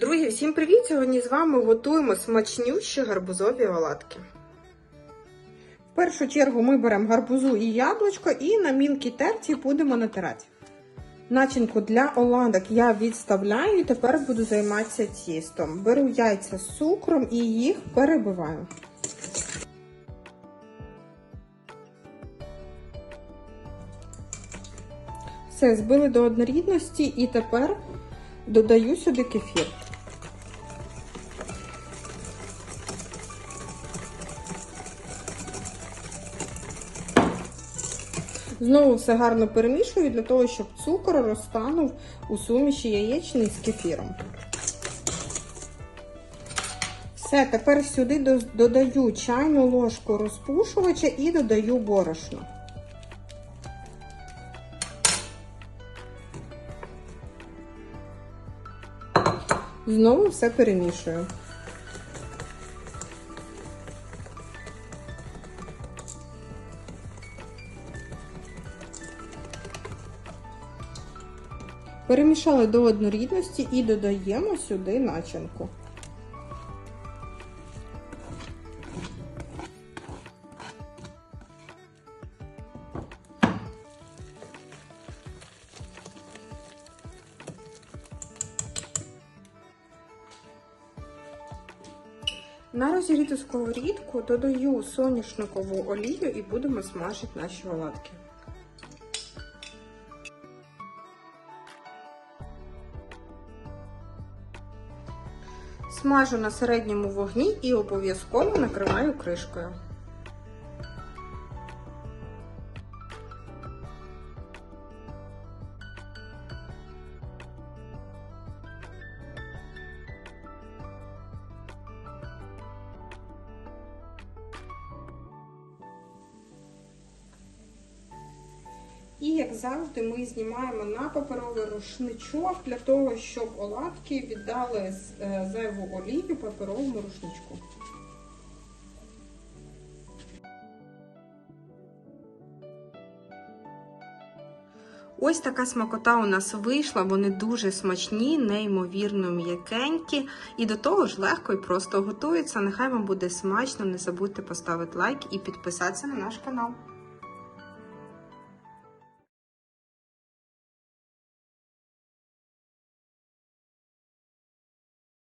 Друзі, всім привіт! Сьогодні з вами готуємо смачнющі гарбузові оладки. В першу чергу ми беремо гарбузу і яблучко і на мілкій терці будемо натирати. Начинку для оладок я відставляю і тепер буду займатися тістом. Беру яйця з цукром і їх перебиваю. Все, збили до однорідності і тепер додаю сюди кефір. Знову все гарно перемішую для того, щоб цукор розтанув у суміші яєчний з кефіром. Все, тепер сюди додаю чайну ложку розпушувача і додаю борошно. Знову все перемішую. Перемішали до однорідності і додаємо сюди начинку. На розігріту сковорідку додаю соняшникову олію і будемо смажити наші оладки. Смажу на середньому вогні і обов'язково накриваю кришкою. І, як завжди, ми знімаємо на паперовий рушничок для того, щоб оладки віддали зайву олію паперовому рушничку. Ось така смакота у нас вийшла, вони дуже смачні, неймовірно м'якенькі і до того ж легко і просто готуються. Нехай вам буде смачно, не забудьте поставити лайк і підписатися на наш канал.